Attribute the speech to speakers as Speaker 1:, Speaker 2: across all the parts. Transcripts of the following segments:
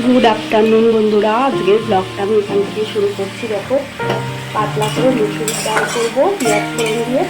Speaker 1: Good afternoon বন্ধুরা। আজকের ব্লগটা আমি এখান থেকে শুরু করছি। দেখো, পাতলা করে মুসুর ডাল করব, পেঁয়াজ ফোড়ন দিয়ে।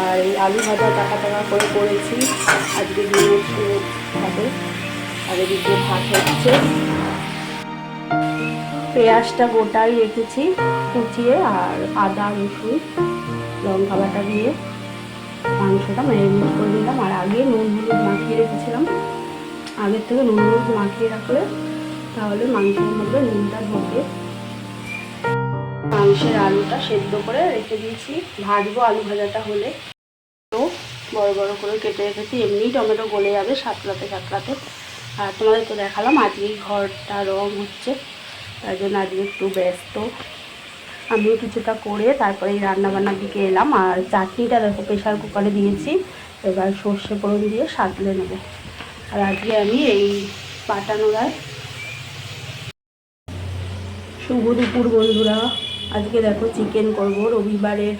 Speaker 1: আর এই আলু ভাজা, টাকা টাকা করে করেছি। আজকে ডিমের ঝোল হবে আর এদিকে ভাত হচ্ছে। পেঁয়াজটা গোটাই রেখেছি, কুচিয়ে আর আদা, রসুন, লঙ্কা বাটা দিয়ে। মাংসটা ম্যারিনেট করে দিলাম আর আগে নুন হলুদ মাখিয়ে রেখেছিলাম। আগের থেকে নুন হলুদ মাখিয়ে রাখলে তাহলে মাংসের মধ্যে নুনটা ঢোকে মাংসের আলুটা সেদ্ধ করে রেখে দিয়েছি। ভাজবো আলু ভাজাটা হলে। তো বড় বড় করে কেটে রেখেছি। এমনি টমেটো গলে যাবে সাতলাতে সাতলাতে আর তোমাদের তো দেখালাম, আজকেই ঘরটা রং হচ্ছে। তার জন্য আজকে একটু ব্যস্ত। আমিও কিছুটা করে তারপরে এই রান্নাবান্নার দিকে এলাম। আর চাটনিটা দেখো প্রেশার কুকারে দিয়েছি। এবার সর্ষে ফোড়ন দিয়ে সাঁতলে নেব। আর আজকে আমি এই পাটানোড়ায় শুভ দুপুর বন্ধুরা। আজকে দেখো চিকেন করব, রবিবারের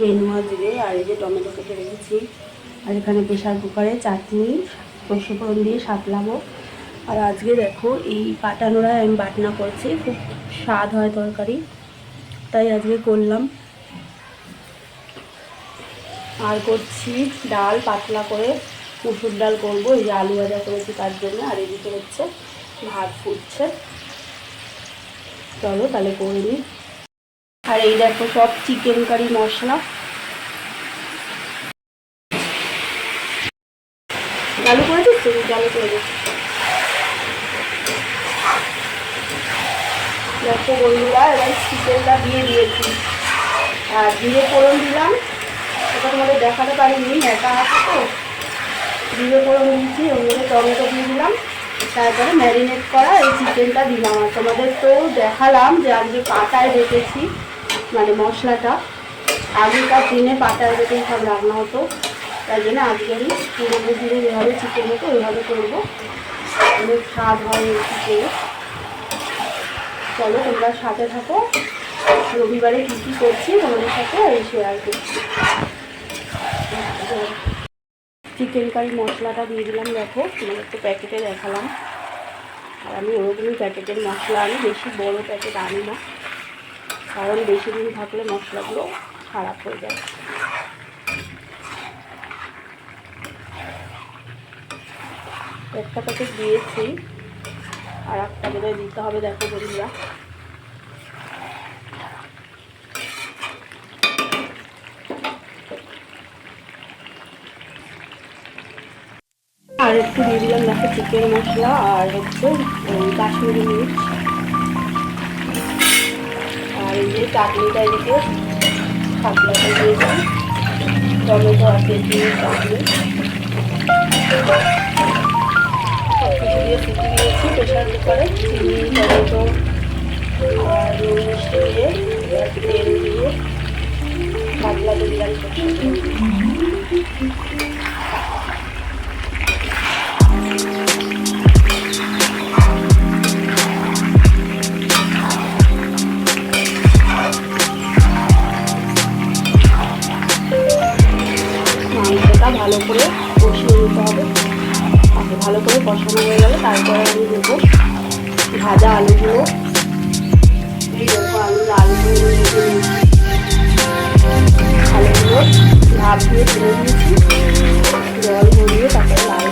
Speaker 1: মেনু আজকে, আর এই যে টমেটো কেটে রেখেছি। আর এখানে প্রেশার কুকারে চাটনি সর্ষে দিয়ে সাতলাবো আর আজকে দেখো এই পাটানোড়ায় আমি বাটনা করছি, খুব স্বাদ হয় তরকারি। তাই আজকে করলাম। আর করছি ডাল, পাতলা করে মুসুর ডাল করব, এই যে আলু ভাজা করেছি তার জন্য। আর এদিকে হচ্ছে ভাত ফুটছে। চলো তাহলে করে নিই। আর এই দেখো সব চিকেন কারি মশলা। চালু করে দিচ্ছি চালু করে দিচ্ছি দেখো বন্ধুরা, এবার চিকেনটা দিয়ে দিয়েছি। আর জিরে ফোড়ন দিলাম। এটা তোমাদের দেখাতে পারিনি, একা আছে তো। জিরে ফোড়ন দিয়েছি, ওর টমেটো দিয়ে দিলাম। তারপরে ম্যারিনেট করা এই চিকেনটা দিলাম। আর তোমাদের তো দেখালাম যে আজকে পাতায় বেটেছি মানে মশলাটা। আগেকার দিনে পাতায় বেটেই সব রান্না হতো। তাই জন্য আজকে আমি পুরোনো দিনে যেভাবে চিকেন হতো, ওইভাবে করব। অনেক স্বাদ হয় এই চিকেনে চলো, তোমরা সাথে থাকো। রবিবারে কী কী করছি তোমাদের সাথে এই শেয়ার করছি। চিকেন কারি মশলাটা দিয়ে দিলাম, দেখো। তোমাদের তো প্যাকেটে দেখালাম। আর আমি ওরকমই প্যাকেটের মশলা আনি, বেশি বড় প্যাকেট আনি না। কারণ বেশি দিন থাকলে মশলাগুলো খারাপ হয়ে যায়। একটা প্যাকেট দিয়েছি, আর একটা বোধহয় দিতে হবে, দেখো বন্ধুরা। আর একটু দিয়ে দিলাম দেখো চিকেন মশলা আর হচ্ছে কাশ্মীরি মির্চ। আর এই যে চাটনিটা এদিকে খাতলাটা দিয়েছি টমেটো আর তেঁতুল চাটনি। সব দিয়ে কুকারে। চিনি, টমেটো আর নুন দিয়ে তেল দিয়ে। ভাজা আলুগুলো আলু লাল করে ভেজে নিয়েছি। আলুগুলো ভাপ দিয়ে জল ভরিয়ে তারপরে লাল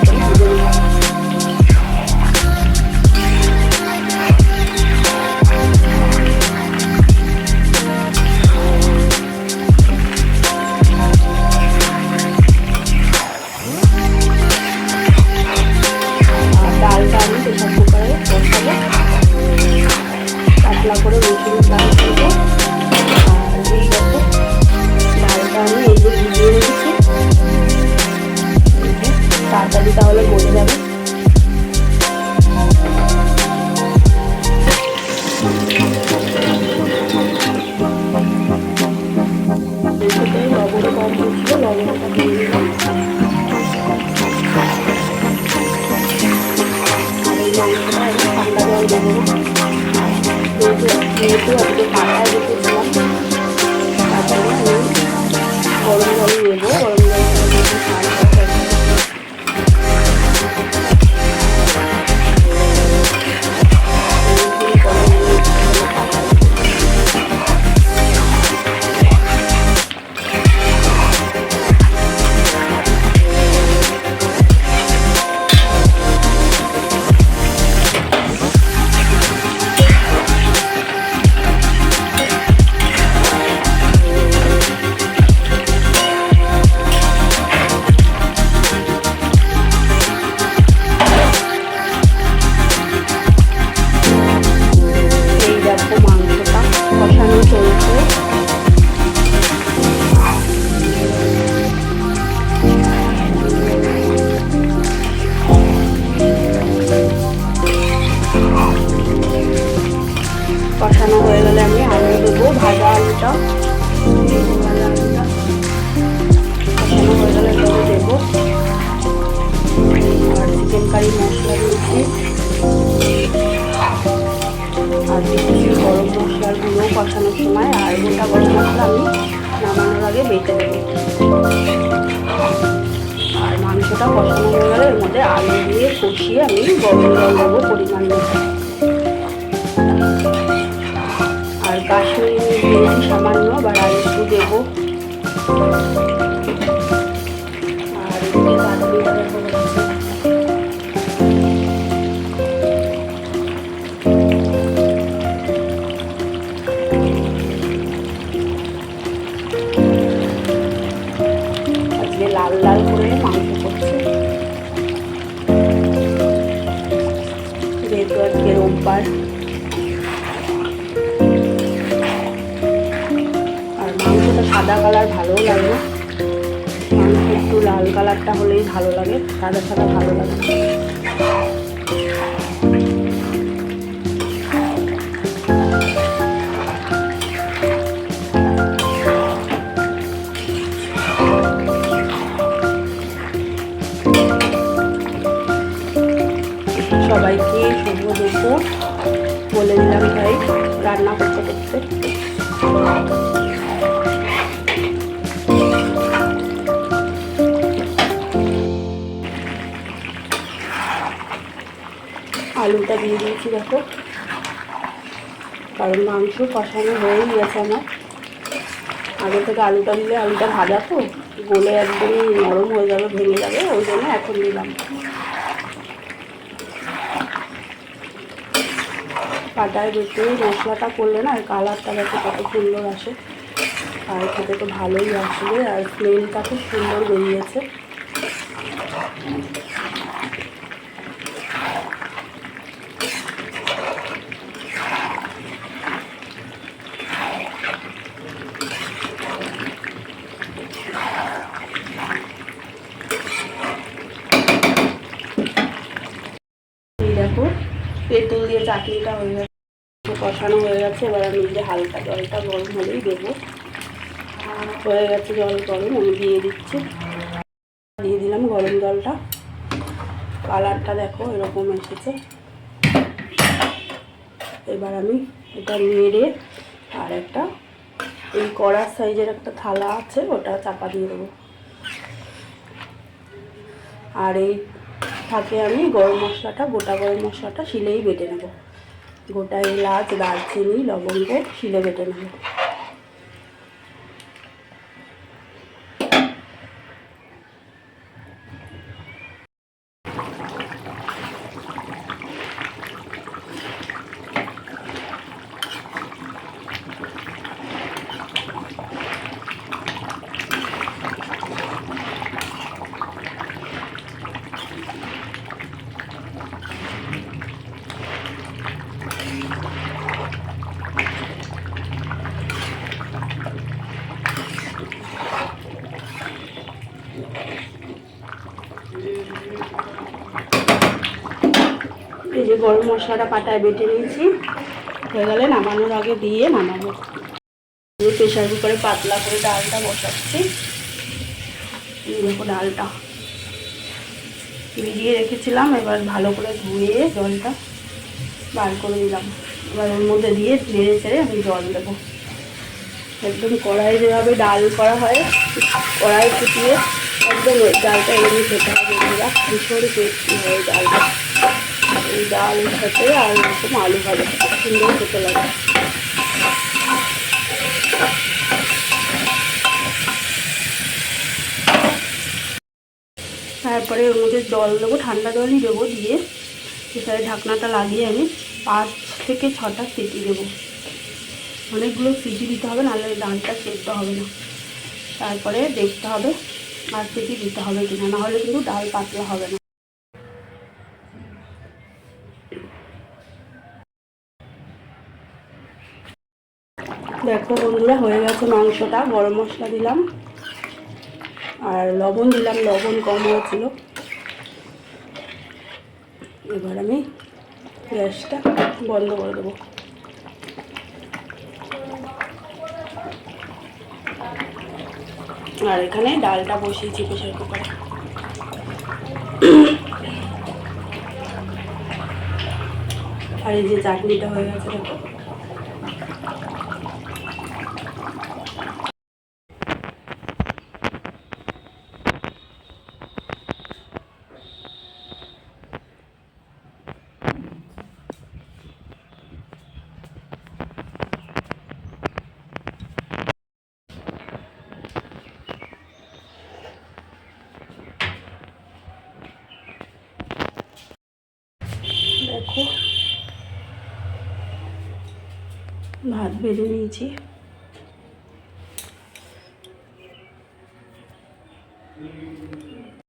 Speaker 1: আর দিচ্ছি গরম মশলার গুঁড়ো কষানোর সময় আর গোটা গরম মশলা আমি নামানোর আগে বেটে দেবো আর মাংসটা কষানো হয়ে গেলে এর মধ্যে আলু দিয়ে কষিয়ে আমি গরম জল দেবো পরিমাণ মতো আর কাশ্মীরি দিয়েছি সামান্য বা আর একটু দেবো। কালার ভালোও লাগে। একটু লাল কালারটা হলেই ভালো লাগে, সাদা সাদা ভালো লাগে। সবাইকে শুভ দুপুর। বলে দিলাম, ভাই রান্না করতে করতে। আলুটা দিয়ে দিয়েছি, দেখো। কারণ মাংস কষানো হয়েই গেছে আমার। আগে থেকে আলুটা দিলে আলুটা ভাজা তো, গলে একদমই নরম হয়ে যাবে, ভেঙে যাবে, ওই জন্য এখন দিলাম। পাটায় বেটে মশলাটা করলে না, কালারটা দেখো কত সুন্দর আসে। আর খেতে তো ভালোই আসবে, আর স্মেলটা খুব সুন্দর বেরিয়েছে এই দেখো তেঁতুল দিয়ে চাটনিটা হয়ে গেছে কষানো হয়ে গেছে, এবার আমি যে হালকা জলটা গরম হলেই দেবো। হয়ে গেছে জল গরম, আমি দিয়ে দিচ্ছি। দিয়ে দিলাম গরম জলটা। কালারটা দেখো এরকম এসেছে। এবার আমি এটা নেড়ে আর একটা এই কড়ার সাইজের একটা থালা আছে, ওটা চাপা দিয়ে দেবো। আর এই থাকে আমি গরম মশলাটা, গোটা গরম মশলাটা শিলেই বেটে নেব। গোটা এলাচ দারচিনি লবঙ্গ শিলে বেটে নেব। এই যে গরম মশলাটা পাটায় বেটে নিয়েছি। হয়ে গেলে নামানোর আগে দিয়ে নামাবো। প্রেশার কুকারে পাতলা করে ডালটা বসাচ্ছি। দেখো ডালটা। ভিজিয়ে রেখেছিলাম, এবার ভালো করে ধুয়ে জলটা বার করে দিলাম। এবার ওর মধ্যে দিয়ে নেড়ে চেড়ে আমি জল দেবো। একদম কড়াই যেভাবে ডাল করা হয়, কড়াই ফুটিয়ে একদম ডালটা এমনি খেতে হবে এগুলা ভীষণ টেস্টি হয় ডালটা। এই ডালের সাথে আর এরকম আলু ভাজা সুন্দর খেতে লাগে। তারপরে ওর মধ্যে জল দেবো, ঠান্ডা জলই দেবো দিয়ে। এখানে ঢাকনাটা লাগিয়ে আমি পাঁচ থেকে ছটা সিটি দেবো। অনেকগুলো সিটি দিতে হবে, নাহলে ডালটা সেদ্ধ হবে না। তারপরে দেখতে হবে আর সিটি দিতে হবে কিনা নাহলে কিন্তু ডাল পাতলা হবে না। দেখো বন্ধুরা, হয়ে গেছে মাংসটা, গরম মশলা দিলাম। আর লবণ দিলাম, লবণ কম হয়েছিল। এবার আমি গ্যাসটা বন্ধ করে দেবো। আর এখানে ডালটা বসিয়েছি প্রেশার কুকারে। আর এই যে চাটনিটা হয়ে গেছে দেখো ভাত বেড়ে নিয়েছি।